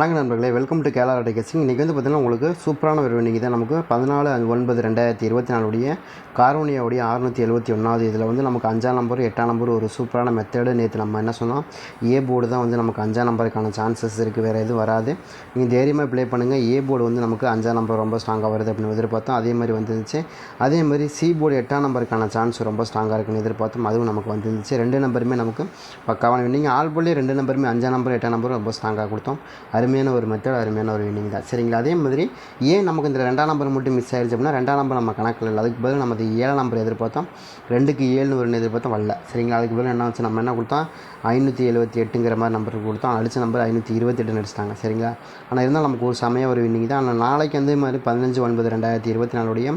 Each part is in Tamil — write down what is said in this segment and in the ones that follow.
வணக்கம் நண்பர்களே வெல்கம் டு கேரளா டெக்கஸிங் இன்றைக்கி வந்து பார்த்திங்கன்னா உங்களுக்கு சூப்பரான ஒரு இன்றைக்கி தான். நமக்கு பதினாலு ஒன்பது ரெண்டாயிரத்தி இருபத்தி நாலுடைய கார்வனியாவுடைய அறுநூற்றி எழுபத்தி ஒன்றாவது இதில் வந்து நமக்கு அஞ்சாம் நம்பர் எட்டாம் நம்பர் ஒரு சூப்பரான மெத்தடு நேற்று நம்ம என்ன சொன்னோம்? ஏ போர்டு தான் வந்து நமக்கு அஞ்சாம் நம்பருக்கான சான்சஸ் இருக்குது வேறு எதுவும் வராது. நீங்கள் தைரியமாக ப்ளே பண்ணுங்கள் ஏ போர்டு வந்து நமக்கு அஞ்சாம் நம்பர் ரொம்ப ஸ்ட்ராங்காக வருது அப்படின்னு எதிர்பார்த்தோம். அதே மாதிரி வந்துருந்துச்சு. அதே மாதிரி சி போர்டு எட்டாம் நம்பருக்கான சான்ஸ் ரொம்ப ஸ்ட்ராங்காக இருக்குன்னு எதிர்பார்த்தோம். அதுவும் நமக்கு வந்துருந்துச்சு. ரெண்டு நம்பருமே நமக்கு பக்காவான நீங்கள் ஆல் போர்ட்லேயே ரெண்டு நம்பருமே அஞ்சாம் நம்பர் எட்டாம் நம்பர் ரொம்ப ஸ்ட்ராங்காக கொடுத்தோம். அருமையான ஒரு மெத்தட் அருமையான ஒரு வின்னிங் தான். சரிங்களா? அதே மாதிரி ஏன் நமக்கு இந்த ரெண்டாம் நம்பர் மட்டும் மிஸ் ஆயிடுச்சு அப்படின்னா ரெண்டாம் நம்பர் நம்ம கணக்கில் இல்லை. அதுக்கு பதில் நம்ம ஏழாம் நம்பர் எதிர்பார்த்தோம். ரெண்டுக்கு ஏழுன்னு ஒன்று எதிர்பார்த்தோம் வரல. சரிங்களா? அதுக்கு பதில் என்ன வச்சு நம்ம என்ன கொடுத்தோம்? ஐநூற்றி எழுபத்தி எட்டுங்கிற மாதிரி நம்பர் கொடுத்தோம். அடித்த நம்பர் ஐநூற்றி இருபத்தெட்டுன்னு அடிச்சிட்டாங்க. சரிங்களா? ஆனால் இருந்தால் நமக்கு ஒரு சமயம் ஒரு வின்னிங் தான். ஆனால் நாளைக்கு வந்து மாதிரி பதினஞ்சு ஒன்பது ரெண்டாயிரத்தி இருபத்தி நாலுடைய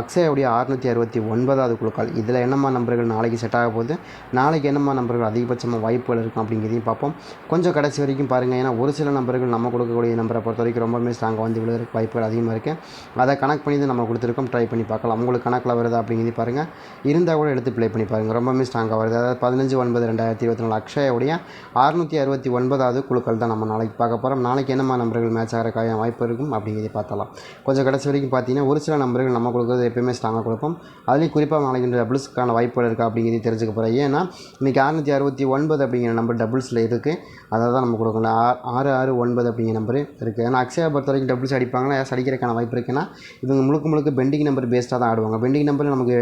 அக்ஷயாவுடைய அறுநூற்றி அறுபத்தி ஒன்பதாவது குழுக்கள் இதில் என்னம்மா நம்பர்கள் நாளைக்கு செட் ஆக போகுது? நாளைக்கு என்னம்மா நம்பர்கள் அதிகபட்சமாக வாய்ப்புகள் இருக்கும் அப்படிங்கிறதையும் பார்ப்போம். கொஞ்சம் கடைசி வரைக்கும் பாருங்கள் ஏன்னா ஒரு சில நம்பர்கள் நம்ம கொடுக்கக்கூடிய நம்பரை பொறுத்த வரைக்கும் ரொம்பவுமே ஸ்ட்ராங்காக வந்து விழுகிறதுக்கு வாய்ப்புகள் அதிகமாக இருக்குது அதை கணக்கு பண்ணி தான் நம்ம கொடுத்துருக்கோம். ட்ரை பண்ணி பார்க்கலாம். உங்களுக்கு கணக்கில் வருதா அப்படிங்கிறது பாருங்கள் இருந்தால் கூட எடுத்து ப்ளே பண்ணி பாருங்கள் ரொம்பவுமே ஸ்ட்ராங்காக வருது. அதாவது பதினஞ்சு ஒன்பது ரெண்டாயிரத்தி இருபத்தி நாலு அக்ஷயாவுடைய அறுநூற்றி அறுபத்தி ஒன்பதாவது குழுக்கள் தான் நம்ம நாளைக்கு பார்க்க போகிறோம் நாளைக்கு என்னம்மா நம்பர்கள் மேட்ச் ஆகிறக்கான வாய்ப்பு இருக்கும் அப்படிங்கிறத பார்த்தலாம் கொஞ்சம் கடைசி வரைக்கும் பார்த்தீங்கன்னா ஒரு சில நம்பர்கள் நம்ம கொடுக்குறது எப்பயுமே ஸ்ட்ராங்காக கொடுப்போம். அதுலேயும் குறிப்பாக நாளைக்கு டபுள்ஸ்க்கான வாய்ப்புகள் இருக்கா அப்படிங்கிறதையும் தெரிஞ்சுக்க போகிறேன் ஏன்னா இன்றைக்கி அறுநூற்றி அறுபத்தி ஒன்பது அப்படிங்கிற நம்பர் டபுள்ஸில் இருக்குது அதை தான் நம்ம கொடுக்கணும். ஆ- ஆறு ஆறு ஒன்பது அப்படிங்கிற நம்பர் இருக்குது ஏன்னா அக்ஷயா பொறுத்த வரைக்கும் டபுள்ஸ் அடிப்பாங்களா ஏதாவது அடிக்கிறதுக்கான வாய்ப்பு இருக்குன்னா இவங்க முழுக்க முழுக்க பெண்டிங் நம்பர் பேஸ்டாக தான் ஆடுவாங்க. பெண்டிங் நம்பர் நமக்கு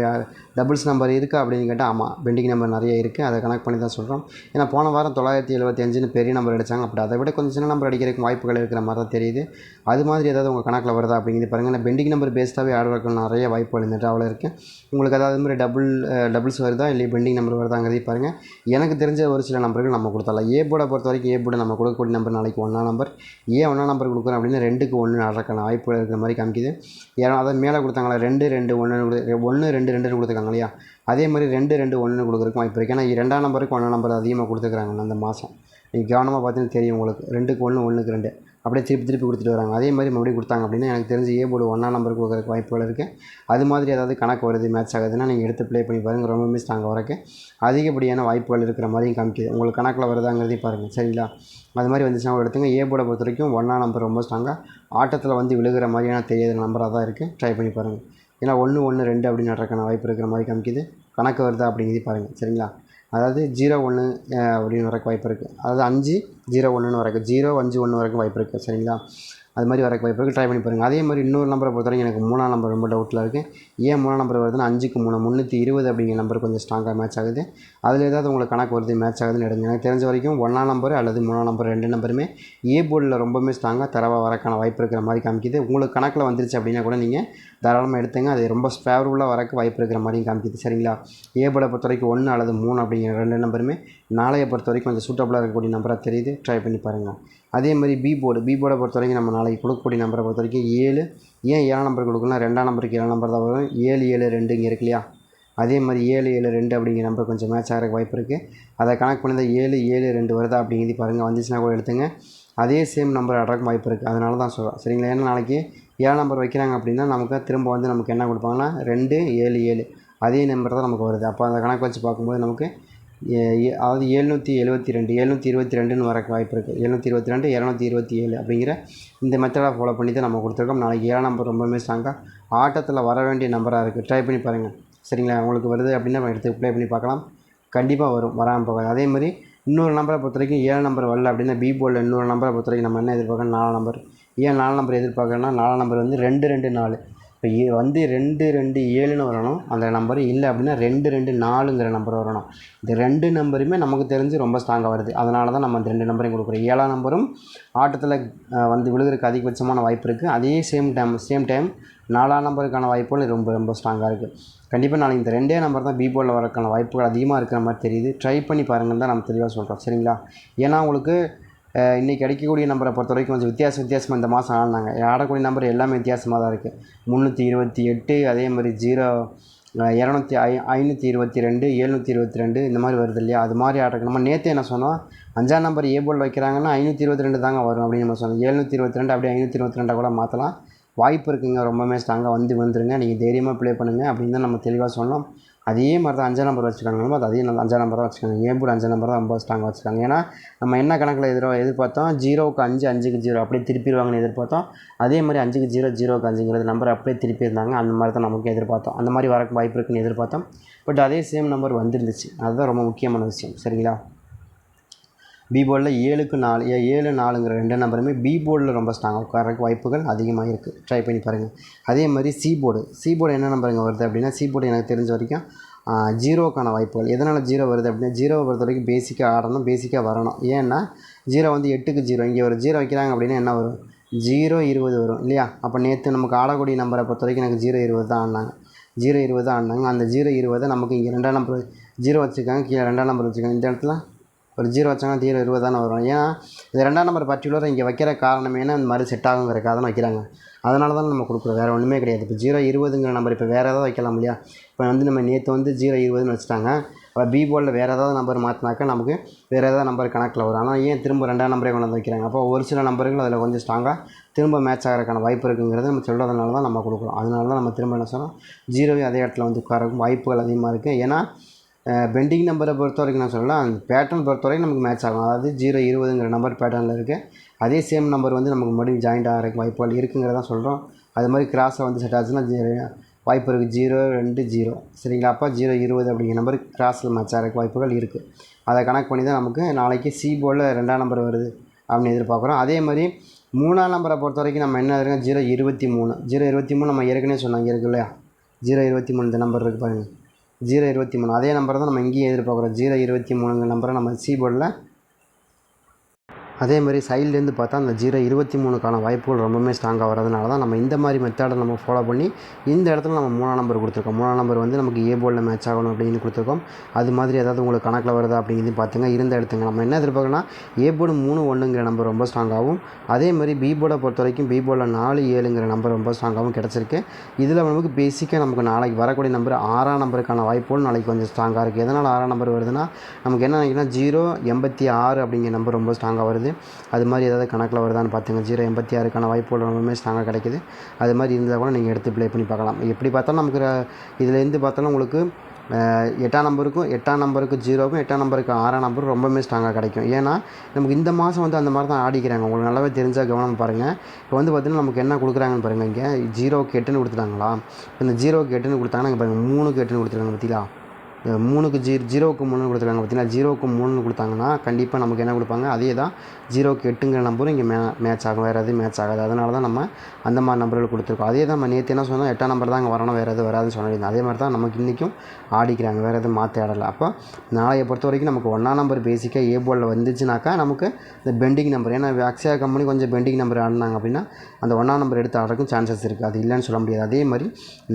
டபுள்ஸ் நம்பர் இருக்கா அப்படின்னு கேட்டால் ஆமாம் பெண்டிங் நம்பர் நிறைய இருக்குது அதை கனெக்ட் பண்ணி தான் சொல்கிறோம் ஏன்னா போன வாரம் தொள்ளாயிரத்தி எழுபத்தி அஞ்சுன்னு பெரிய நம்பர் அடித்தாங்க அப்படி அதை விட கொஞ்சம் சின்ன நம்பர் அடிக்கிறதுக்கு வாய்ப்புகள் இருக்கிற மாதிரி தான் தெரியுது. அது மாதிரி ஏதாவது உங்கள் கணக்கில் வருதா அப்படிங்கிறது பாருங்கள் பெண்டிங் நம்பர் பேஸ்டாகவே ஆடுறதுக்கு நிறைய வாய்ப்புகள் இந்த ட்ராவில் இருக்குது உங்களுக்கு அதாவது மாதிரி டபுள் டபுள்ஸ் வருதா இல்லை பெண்டிங் நம்பர் வருதாங்கிறதையும் பாருங்கள் எனக்கு தெரிஞ்ச ஒரு சில நம்பர்கள் நம்ம கொடுத்தலாம் ஏ போர்டை பொறுத்த வரைக்கும் ஏ போர்டு நம்ம கொடுக்கக்கூடிய நம்பர் நாளைக்கு ஒன்றா நம்பர் ஏ ஒன்றா நம்பர் கொடுக்குறோம் அப்படின்னா ரெண்டுக்கு ஒன்று நடக்கான வாய்ப்புகள் இருக்கிற மாதிரி காமிக்குது. ஏன்னா அதை மேலே கொடுத்தாங்களா? ரெண்டு ரெண்டு ஒன்று ஒன்று ரெண்டு ரெண்டுன்னு கொடுத்துருக்காங்க இல்லையா? அதே மாதிரி ரெண்டு ரெண்டு ஒன்று கொடுக்குறதுக்கு வாய்ப்பு இருக்குது ஏன்னா ரெண்டாம் நம்பருக்கு ஒன்றாம் நம்பர் அதிகமாக கொடுத்துருக்காங்க அந்த மாதம் நீங்கள் கவனமாக பார்த்தீங்கன்னா தெரியும் உங்களுக்கு. ரெண்டுக்கு ஒன்று ஒன்றுக்கு ரெண்டு. அப்படியே திருப்பி திருப்பி கொடுத்துட்டு வராங்க. அதே மாதிரி மறுபடியும் கொடுத்தாங்க அப்படின்னா எனக்கு தெரிஞ்சு ஏ போர்டு ஒன்றாம் நம்பர் கொடுக்குறதுக்கு வாய்ப்புகள் இருக்குது அது மாதிரி ஏதாவது கணக்கு வருது மேட்ச் ஆகுதுன்னா நீங்கள் எடுத்து ப்ளே பண்ணி பாருங்கள் ரொம்பவுமே ஸ்ட்ராங்காக வரக்கு அதிகப்படியான வாய்ப்புகள் இருக்கிற மாதிரியும் காமிக்குது. உங்களுக்கு கணக்கில் வருதாங்கிறதையும் பாருங்கள் சரிங்களா? அது மாதிரி வந்துச்சுன்னா எடுத்துங்க. ஏ போர்டை பொறுத்த வரைக்கும் ஒன்றாம் நம்பர் ரொம்ப ஸ்ட்ராங்காக ஆட்டத்தில் வந்து விழுகிற மாதிரியான தெரியாத நம்பராக தான் இருக்குது ட்ரை பண்ணி பாருங்கள் ஏன்னா ஒன்று ஒன்று ரெண்டு அப்படின்னு நடக்கான வாய்ப்பு இருக்கிற மாதிரி காமிக்குது. கணக்கு வருதா அப்படிங்கிறது பாருங்கள் சரிங்களா? அதாவது ஜீரோ ஒன்று அப்படின்னு வரக்கு வாய்ப்பு இருக்குது அதாவது அஞ்சு ஜீரோ ஒன்றுன்னு வரக்கு ஜீரோ அஞ்சு ஒன்று வரைக்கும் வாய்ப்பு இருக்குது சரிங்களா? அது மாதிரி வரக்கு வாய்ப்பு இருக்குது ட்ரை பண்ணி பாருங்கள் அதே மாதிரி இன்னொரு நம்பரை பொறுத்த வரைக்கும் எனக்கு மூணாம் நம்பர் ரொம்ப டவுட்டில் இருக்குது ஏன் மூணாம் நம்பர் வருதுன்னா அஞ்சுக்கு மூணு முந்நூற்றி இருபது அப்படிங்கிற நம்பர் கொஞ்சம் ஸ்ட்ராங்காக மேட்ச் ஆகுது. அதில் ஏதாவது உங்களுக்கு கணக்கு வருது மேட்ச் ஆகுதுன்னு எடுங்க. எனக்கு தெரிஞ்ச வரைக்கும் ஒன்றாம் நம்பர் அல்லது மூணாம் நம்பர் ரெண்டு நம்பருமே ஏ போர்டில் ரொம்பவுமே ஸ்ட்ராங்காக தரவாக வரக்கான வாய்ப்பு இருக்கிற மாதிரி காமிக்குது. உங்களுக்கு கணக்கில் வந்துருச்சு அப்படின்னா கூட நீங்கள் தாராளமாக எடுத்துங்க. அது ரொம்ப ஃபேவரபுளாக வரக்கு வாய்ப்பு இருக்கிற மாதிரியும் காமிக்குது. சரிங்களா? ஏ பொறுத்த வரைக்கும் ஒன்று அல்லது மூணு அப்படிங்கிற ரெண்டு நம்பருமே நாளையை பொறுத்த வரைக்கும் கொஞ்சம் சூட்டபுளாக இருக்கக்கூடிய நம்பராக தெரியுது. ட்ரை பண்ணி பாருங்கள் அதே மாதிரி பி போர்டு பி போர்டை பொறுத்த வரைக்கும் நம்ம நாளைக்கு கொடுக்கக்கூடிய நம்பரை பொறுத்த வரைக்கும் ஏழு ஏன் ஏழாம் நம்பர் கொடுக்கலாம் ரெண்டாம் நம்பருக்கு ஏழாம் நம்பர் தான் வரும். ஏழு ஏழு ரெண்டு இங்கே இருக்கு இல்லையா? அதே மாதிரி ஏழு ஏழு ரெண்டு அப்படிங்கிற நம்பர் கொஞ்சம் மேட்ச் ஆகிறக்கு வாய்ப்பு இருக்குது அதை கணக்கு பண்ணி ஏழு ஏழு ரெண்டு வருதா அப்படிங்கிறது பாருங்கள் வந்துச்சுன்னா கூட எடுத்துங்க. அதே சேம் நம்பர் அட்ராக் வாய்ப்பு இருக்குது அதனால தான் சொல்கிறேன் சரிங்களா? ஏன்னா நாளைக்கு ஏழு நம்பர் வைக்கிறாங்க அப்படின்னா நமக்கு திரும்ப வந்து நமக்கு என்ன கொடுப்பாங்கன்னா ரெண்டு ஏழு ஏழு. அதே நம்பர் தான் நமக்கு வருது. அப்போ அந்த கணக்கு வச்சு பார்க்கும்போது நமக்கு ஏ- ஏ- அதாவது எழுநூற்றி எழுபத்தி ரெண்டு எழுநூற்றி இருபத்தி ரெண்டுன்னு வரக்கு வாய்ப்பு இருக்குது எழுநூற்றி இருபத்தி ரெண்டு இரநூத்தி இருபத்தி ஏழு அப்படிங்கிற இந்த மெத்தடாக ஃபாலோ பண்ணி தான் நம்ம கொடுத்துருக்கோம். நாளைக்கு ஏழாம் நம்பர் ரொம்பவுமே ஸ்ட்ராங்காக ஆட்டத்தில் வர வேண்டிய நம்பராக இருக்குது ட்ரை பண்ணி பாருங்கள் சரிங்களா? உங்களுக்கு வருது அப்படின்னா நம்ம எடுத்து ப்ளே பண்ணி பார்க்கலாம். கண்டிப்பாக வரும். வராமல் போகாது. அதே மாதிரி இன்னொரு நம்பரை பொறுத்த வரைக்கும் ஏழு நம்பர் வரல அப்படின்னா பி போர்டில் இன்னொரு நம்பரை பொறுத்த வரைக்கும் நம்ம என்ன எதிர்பார்க்கணும் நாலு நம்பர். ஏன் நாலு நம்பர் எதிர்பார்க்குறோன்னா நாலு நம்பர் வந்து ரெண்டு ரெண்டு நாலு. இப்போ ஏ வந்து ரெண்டு ரெண்டு ஏழுன்னு வரணும். அந்த நம்பர் இல்லை அப்படின்னா ரெண்டு ரெண்டு நாலுங்கிற நம்பர் வரணும். இந்த ரெண்டு நம்பருமே நமக்கு தெரிஞ்சு ரொம்ப ஸ்ட்ராங்காக வருது. அதனால தான் நம்ம அந்த ரெண்டு நம்பரையும் கொடுக்குறோம். ஏழாம் நம்பரும் ஆட்டத்தில் வந்து விழுகிறதுக்கு அதிகபட்சமான வாய்ப்பு இருக்குது அதே சேம் டைம் சேம் டைம் நாலாம் நம்பருக்கான வாய்ப்புகள் ரொம்ப ரொம்ப ஸ்ட்ராங்காக இருக்குது கண்டிப்பாக நாளைக்கு இந்த ரெண்டே நம்பர் தான் பி போர்டில் வரக்கான வாய்ப்புகள் அதிகமாக இருக்கிற மாதிரி தெரியுது. ட்ரை பண்ணி பாருங்கள் தான் நம்ம தெளிவாக சொல்கிறோம் சரிங்களா? ஏன்னா உங்களுக்கு இன்றைக்கி கிடைக்கக்கூடிய நம்பரை பொறுத்த வரைக்கும் கொஞ்சம் வித்தியாச வித்தியாசமாக இந்த மாதம் ஆனாங்க. ஆடக்கூடிய நம்பர் எல்லாமே வித்தியாசமாக தான் இருக்குது முந்நூற்றி இருபத்தி எட்டு அதே மாதிரி ஜீரோ இரநூத்தி ஐ ஐநூற்றி இருபத்தி ரெண்டு எழுநூற்றி இருபத்தி ரெண்டு இந்த மாதிரி வருது இல்லையா? அது மாதிரி ஆடுறதுக்கு நம்ம நேற்று என்ன சொன்னோம்? அஞ்சாம் நம்பர் ஏ வைக்கிறாங்கன்னா ஐநூற்றி இருபத்தி ரெண்டு தாங்க வரும் அப்படின்னு நம்ம சொன்னோம். எழுநூற்றி இருபத்தி ரெண்டு அப்படியே ஐநூற்றி இருபத்தி ரெண்டாக கூட மாற்றலாம் வாய்ப்பு இருக்குங்க. ரொம்பவுமே ஸ்ட்ராங்காக வந்து வந்துருங்க நீங்கள் தைரியமாக ப்ளே பண்ணுங்கள் அப்படின்னு தான் நம்ம தெளிவாக சொன்னோம் அதே மாதிரி தான் அஞ்சாம் நம்பர் வச்சுருக்காங்க. அது அதே அஞ்சு அஞ்சாம் நம்பர் தான் வச்சுருக்காங்க. ஏன் கூட அஞ்சாம் நம்பர் தான் ரொம்ப ஸ்ட்ராங்காக வச்சுருக்காங்க. ஏன்னா நம்ம என்ன கணக்கில் எதிரோ எதிர்பார்த்தோம்? ஜீரோவுக்கு அஞ்சு அஞ்சுக்கு ஜீரோ அப்படியே திருப்பிடுவாங்கன்னு எதிர்பார்த்தோம். அதே மாதிரி அஞ்சுக்கு ஜீரோ ஜீரோக்கு அஞ்சுங்கிறது நம்பர் அப்படியே திருப்பி இருந்தாங்க அந்த மாதிரி தான் நமக்கு எதிர்பார்த்தோம். அந்த மாதிரி வரக்கு வாய்ப்பு இருக்குன்னு எதிர்பார்த்தோம். பட் அதே சேம் நம்பர் வந்துருந்துச்சு. அதுதான் ரொம்ப முக்கியமான விஷயம். சரிங்களா? பி போர்டில் ஏழுக்கு நாலு ஏ ஏழு நாலுங்கிற ரெண்டு நம்பருமே பி போர்டில் ரொம்ப ஸ்ட்ராங்காக உட்காரக்கு வாய்ப்புகள் அதிகமாக இருக்குது ட்ரை பண்ணி பாருங்கள் அதே மாதிரி சி போர்டு சி போர்டு என்ன நம்பருங்க வருது அப்படின்னா சி போர்டு எனக்கு தெரிஞ்ச வரைக்கும் ஜீரோக்கான வாய்ப்புகள். எதனால் ஜீரோ வருது அப்படின்னா ஜீரோவை பொறுத்த வரைக்கும் பேசிக்காக ஆடணும் பேசிக்காக வரணும். ஏன்னா ஜீரோ வந்து எட்டுக்கு ஜீரோ இங்கே ஒரு ஜீரோ வைக்கிறாங்க அப்படின்னா என்ன வரும்? ஜீரோ இருபது வரும் இல்லையா? அப்போ நேற்று நமக்கு ஆடக்கூடிய நம்பரை பொறுத்த வரைக்கும் எனக்கு ஜீரோ இருபது தான் ஆடினாங்க. ஜீரோ இருபது தான் ஆடினாங்க. அந்த ஜீரோ இருபதை நமக்கு இங்கே ரெண்டாம் நம்பர் ஜீரோ வச்சுருக்காங்க கீழே ரெண்டாம் நம்பர் வச்சுருக்காங்க. இந்த இடத்துல ஒரு ஜீரோ வச்சாங்கன்னா ஜீரோ இருபது தானே வரும். ஏன்னா இது ரெண்டாம் நம்பர் பர்டிகுலராக இங்கே வைக்கிற காரணமே இந்த மாதிரி செட் ஆகுங்கிறக்காக தான் வைக்கிறாங்க. அதனால தான் நம்ம கொடுக்குறோம். வேறு ஒன்றுமே கிடையாது. இப்போ ஜீரோ இருபதுங்கிற நம்பர் இப்போ வேறு ஏதாவது வைக்கலாம் இல்லையா? இப்போ வந்து நம்ம நேற்று வந்து ஜீரோ இருபதுன்னு வச்சுட்டாங்க. இப்போ பி போர்டில் வேறு ஏதாவது நம்பர் மாற்றினாக்கா நமக்கு வேறு ஏதாவது நம்பர் கணக்கில் வரும். ஆனால் ஏன் திரும்ப ரெண்டாம் நம்பரே கொண்டு வந்து வைக்கிறாங்க? அப்போ ஒரு சில நம்பர்கள் அதில் கொஞ்சம் ஸ்ட்ராங்காக திரும்ப மேட்ச் ஆகிறதுக்கான வாய்ப்பு இருக்குங்கிறத நம்ம சொல்கிறதுனால தான் நம்ம கொடுக்குறோம். அதனால தான் நம்ம திரும்ப என்ன சொன்னால் ஜீரோவே அதே இடத்துல வந்து உட்காரக்கும் வாய்ப்புகள் அதிகமாக இருக்குது ஏன்னா பெண்டிங் நம்பரை பொறுத்த வரைக்கும் நான் சொல்லலாம் அந்த பேட்டர்ன் பொறுத்த வரைக்கும் நமக்கு மேட்ச் ஆகும். அதாவது ஜீரோ இருபதுங்கிற நம்பர் பேட்டர்னில் இருக்குது அதே சேம் நம்பர் வந்து நமக்கு மறுபடியும் ஜாயிண்ட் ஆகிறதுக்கு வாய்ப்புகள் இருக்குங்கிறதான் சொல்கிறோம் அது மாதிரி கிராஸில் வந்து செட் ஆச்சுன்னா வாய்ப்பு இருக்குது ஜீரோ ரெண்டு ஜீரோ சரிங்களா? அப்போ ஜீரோ இருபது அப்படிங்கிற நம்பர் கிராஸில் மேட்ச் ஆகிறதுக்கு வாய்ப்புகள் இருக்குது அதை கணக்கு பண்ணி தான் நமக்கு நாளைக்கு சி போர்டில் ரெண்டாம் நம்பர் வருது அப்படின்னு எதிர்பார்க்குறோம். அதே மாதிரி மூணாம் நம்பரை பொறுத்த வரைக்கும் நம்ம என்ன இருக்கோம் ஜீரோ இருபத்தி மூணு. ஜீரோ இருபத்தி மூணு நம்ம ஏற்கனவே சொன்னாங்க இருக்கு இல்லையா? ஜீரோ இருபத்தி மூணு இந்த நம்பர் இருக்குது பாருங்கள் ஜீரோ இருபத்தி மூணு. அதே நம்பரை தான் நம்ம இங்கேயும் எதிர்பார்க்குறோம். ஜீரோ இருபத்தி மூணுங்கிற நம்பரை நம்ம சி போர்டில் அதே மாதிரி சைட்லேருந்து பார்த்தா அந்த ஜீரோ இருபத்தி மூணுக்கான வாய்ப்புகள் ரொம்பவுமே ஸ்ட்ராங்காக வரதுனால தான் நம்ம இந்த மாதிரி மெத்தடை நம்ம ஃபாலோ பண்ணி இந்த இடத்துல நம்ம மூணாம் நம்பர் கொடுத்துருக்கோம். மூணாம் நம்பர் வந்து நமக்கு ஏ போலில் மேட்ச் ஆகணும் அப்படின்னு கொடுத்துருக்கோம். அது மாதிரி ஏதாவது உங்களுக்கு கணக்கில் வருதா அப்படிங்கிறது பார்த்துங்க. இருந்த இடத்துங்க நம்ம என்ன எதிர்பார்க்கணும்னா ஏ போர்டு மூணு ஒன்றுங்கிற நம்பர் ரொம்ப ஸ்ட்ராங்காகவும் அதே மாதிரி பி போர்டை பொறுத்த வரைக்கும் பி போர்டில் நாலு ஏழுங்கிற நம்பர் ரொம்ப ஸ்ட்ராங்காகவும் கிடச்சிருக்கு. இதில் நமக்கு பேசிக்காக நமக்கு நாளைக்கு வரக்கூடிய நம்பர் ஆறாம் நம்பருக்கான வாய்ப்புகள் நாளைக்கு கொஞ்சம் ஸ்ட்ராங்காக இருக்குது எதனால் ஆறாம் நம்பர் வருதுன்னா நமக்கு என்ன நினைக்கிறேன் ஜீரோ எண்பத்தி ஆறு அப்படிங்கிற நம்பர் ரொம்ப ஸ்ட்ராங்காக வருது. அது மாதிரி ஏதாவது கணக்கில் வருதான்னு பார்த்துங்க ஜீரோ எண்பத்தி ஆறுக்கான வாய்ப்புகள் ரொம்பவுமே ஸ்ட்ராங்காக கிடைக்குது. அது மாதிரி இருந்தால் கூட நீங்கள் எடுத்து ப்ளே பண்ணி பார்க்கலாம். எப்படி பார்த்தாலும் நமக்கு இதுலேருந்து பார்த்தாலும் உங்களுக்கு எட்டாம் நம்பருக்கும் எட்டாம் நம்பருக்கு ஜீரோவுக்கும் எட்டாம் நம்பருக்கு ஆறாம் நம்பரும் ரொம்பவுமே ஸ்ட்ராங்காக கிடைக்கும். ஏன்னா நமக்கு இந்த மாதம் வந்து அந்த மாதிரி தான் ஆடிக்கிறாங்க. உங்களுக்கு நல்லாவே தெரிஞ்சால் கவனம் பாருங்கள் இப்போ வந்து பார்த்திங்கன்னா நமக்கு என்ன கொடுக்குறாங்கன்னு பாருங்கள் இங்கே. ஜீரோக்கு எட்டுன்னு கொடுத்துட்டாங்களா? இந்த ஜீரோக்கு எட்டுன்னு கொடுத்தாங்கன்னா இங்கே பாருங்கள் மூணுக்கு எட்டுன்னு கொடுத்துருக்காங்க பார்த்தீங்களா? மூணுக்கு ஜீ ஜீரோவுக்கு மூணுன்னு கொடுத்துருக்காங்க. பார்த்தீங்கன்னா ஜீரோவுக்கு மூணுன்னு கொடுத்தாங்கன்னா கண்டிப்பாக நமக்கு என்ன கொடுப்பாங்க? அதே தான் ஜீரோவுக்கு எட்டுங்கிற நம்பரும் இங்கே மே மேட்ச் ஆகும். வேறு எதுவும் மேட்ச் ஆகாது. அதனால தான் நம்ம அந்த மாதிரி நம்பர்கள் கொடுத்துருக்கோம். அதே தான் நம்ம நேற்று என்ன சொன்னோம்? எட்டாம் நம்பர் தான் அங்கே வரணும். வேறு எதுவும் வராதுன்னு சொல்லியிருந்தோம் அதே மாதிரி தான் நமக்கு இன்றைக்கும் ஆடிக்கிறாங்க. வேறு எதுவும் மாற்றி ஆடலை. அப்போ நாளையை பொறுத்த வரைக்கும் நமக்கு ஒன்றாம் நம்பர் பேசிக்காக ஏ போலில் வந்துச்சுனாக்கா நமக்கு இந்த பெண்டிங் நம்பர் ஏன்னா அக்ஸியா கம்பெனி கொஞ்சம் பெண்டிங் நம்பர் ஆடினாங்க அப்படின்னா அந்த ஒன்றாம் நம்பர் எடுத்து ஆடுறதுக்கும் சான்சஸ் இருக்குது அது இல்லைன்னு சொல்ல முடியாது. அதே மாதிரி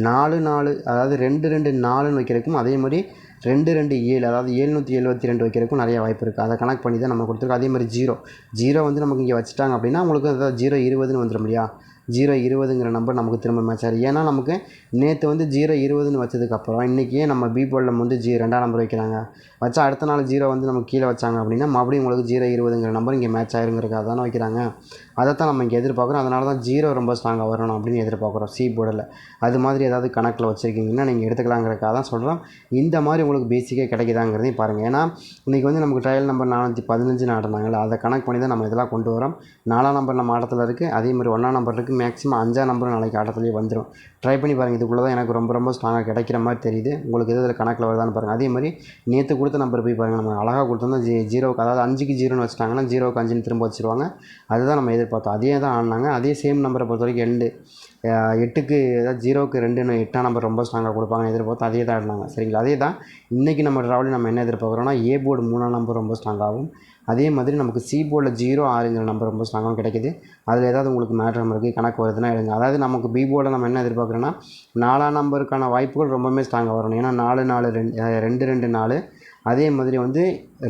நாலு நாலு அதாவது ரெண்டு ரெண்டு நாலுன்னு வைக்கிறதுக்கும் அதே மாதிரி ரெண்டு ரெண்டு ஏழு அதாவது ஏழ்நூற்றி எழுபத்தி ரெண்டு வைக்கிறதுக்கும் நிறைய வாய்ப்பு இருக்குது அதை கணக்கு பண்ணி தான் நம்ம கொடுத்துருக்கோம். அதே மாதிரி ஜீரோ ஜீரோ வந்து நமக்கு இங்கே வச்சுட்டாங்க அப்படின்னா உங்களுக்கு அதாவது ஜீரோ இருபதுன்னு வந்துடும் இல்லையா? ஜீரோ இருபதுங்கிற நம்பர் நமக்கு திரும்ப மேட்ச் ஆகுது. ஏன்னா நமக்கு நேற்று வந்து ஜீரோ இருபதுன்னு வச்சதுக்கப்புறம் இன்றைக்கி நம்ம பி போர்டில் வந்து ஜீ ரெண்டாம் நம்பர் வைக்கிறாங்க. வச்சா அடுத்த நாள் ஜீரோ வந்து நமக்கு கீழே வச்சாங்க அப்படின்னா மறுபடியும் உங்களுக்கு ஜீரோ இருபதுங்கிற நம்பர் இங்கே மேட்ச் ஆயிருங்கிறதுக்காக தானே வைக்கிறாங்க. அதை தான் நம்ம இங்கே எதிர்பார்க்குறோம். அதனால தான் ஜீரோ ரொம்ப ஸ்ட்ராங்காக வரணும் அப்படின்னு எதிர்பார்க்குறோம் சி போர்டில் அது மாதிரி ஏதாவது கணக்கில் வச்சுருக்கீங்கன்னா நீங்கள் எடுத்துக்கலாங்கிறக்காக தான் சொல்கிறோம் இந்த மாதிரி உங்களுக்கு பேசிக்காக கிடைக்குதாங்கிறதையும் பாருங்கள் ஏன்னா இன்றைக்கி வந்து நமக்கு ட்ரையல் நம்பர் நானூற்றி பதினஞ்சு ஆடினாங்கல்ல அதை கணக்கு பண்ணி தான் நம்ம இதெல்லாம் கொண்டு வரோம். நாலாம் நம்பர் நம்ம ஆட்டத்தில் இருக்குது அதே மாதிரி ஒன்றாம் நம்பர் இருக்குது மேக்ஸிமம் அஞ்சாம் நம்பரும் நாளைக்கு ஆட்டத்துலேயே வந்துடும் ட்ரை பண்ணி பாருங்கள் இதுக்குள்ளே தான் எனக்கு ரொம்ப ரொம்ப ஸ்ட்ராங்காக கிடைக்கிற மாதிரி தெரியுது. உங்களுக்கு எது இதில் கணக்கில் வருதான்னு பாருங்கள் அதே மாதிரி நேற்று கொடுத்த நம்பர் போய் பாருங்கள் நம்ம அழகாக கொடுத்தோம்னா ஜீ ஜீரோக்கு அதாவது அஞ்சுக்கு ஜீரோன்னு வச்சுட்டாங்கன்னா ஜீரோக்கு அஞ்சுன்னு திரும்ப வச்சுருவாங்க. அதுதான் நம்ம எதிர்பார்த்தோம். அதே தான் ஆடினாங்க அதே சேம் நம்பரை பொறுத்த வரைக்கும் எண்டு எட்டுக்கு அதாவது ஜீரோக்கு ரெண்டுன்னு எட்டாம் நம்பர் ரொம்ப ஸ்ட்ராங்காக கொடுப்பாங்கன்னு எதிர்பார்த்து அதே தான் ஆடினாங்க. சரிங்களா? அதே தான் இன்றைக்கி நம்ம ட்ராவலில் நம்ம என்ன எதிர்பார்க்குறோன்னா ஏ போர்டு மூணாம் நம்பர் ரொம்ப ஸ்ட்ராங்காகவும் அதே மாதிரி நமக்கு சி போர்டில் ஜீரோ ஆறுங்கிற நம்பர் ரொம்ப ஸ்ட்ராங்காகவும் கிடைக்குது. அதில் ஏதாவது உங்களுக்கு மேட்ரு இருக்குது கணக்கு வருதுன்னா எடுங்க அதாவது நமக்கு பி போர்டில் நம்ம என்ன எதிர்பார்க்குறோன்னா நாலாம் நம்பருக்கான வாய்ப்புகள் ரொம்பவுமே ஸ்ட்ராங்காக வரணும். ஏன்னா நாலு நாலு ரெண்டு ரெண்டு ரெண்டு நாலு. அதே மாதிரி வந்து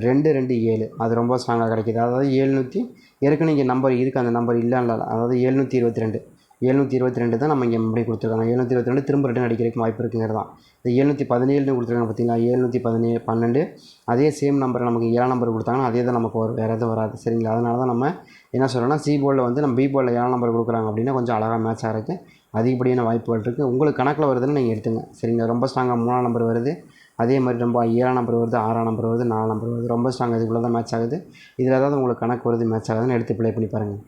ரெண்டு ரெண்டு ஏழு. அது ரொம்ப ஸ்ட்ராங்காக கிடைக்கிது. அதாவது ஏழ்நூற்றி ஏற்கனவே இங்கே நம்பர் இருக்குது அந்த நம்பர் இல்லை. அதாவது எழுநூற்றி இருபத்தி ரெண்டு. எழுநூற்றி இருபத்தி ரெண்டு தான் நம்ம இங்கே மறுபடியும் கொடுத்துருக்காங்க. எழுநூற்றி இருபத்தி ரெண்டு திரும்ப ரிட்டன் அடிக்கிறதுக்கு வாய்ப்பு இருக்குங்கிறது தான் இந்த எழுநூற்றி பதினேழுன்னு கொடுத்துருக்காங்க பார்த்தீங்களா? எழுநூற்றி பதினேழு பன்னெண்டு. அதே சேம் நம்பர் நமக்கு ஏழாம் நம்பர் கொடுத்தாங்கன்னா அதே தான் நமக்கு வரும் வேறு எதுவும் வராது. சரிங்களா? அதனால தான் நம்ம என்ன சொல்கிறோம்னா சி போர்டில் வந்து நம்ம பி போர்டில் ஏழாம் நம்பர் கொடுக்குறாங்க அப்படின்னா கொஞ்சம் அழகாக மேட்ச் ஆகிறதுக்கு அதிகப்படியான வாய்ப்புகள் இருக்குது உங்களுக்கு கணக்கில் வருதுன்னு நீங்கள் எடுத்துங்க. சரிங்களா? ரொம்ப ஸ்ட்ராங்காக மூணாம் நம்பர் வருது. அதே மாதிரி ரொம்ப ஏழாம் நம்பர் வருது ஆறாம் நம்பர் வருது நாலாம் நம்பர் வருது. ரொம்ப ஸ்ட்ராங் இதுக்குள்ளே தான் மேட்ச் ஆகுது. இதில் ஏதாவது உங்களுக்கு கணக்கு வருது மேட்ச் ஆகுதுன்னு எடுத்து ப்ளே பண்ணி பாருங்கள்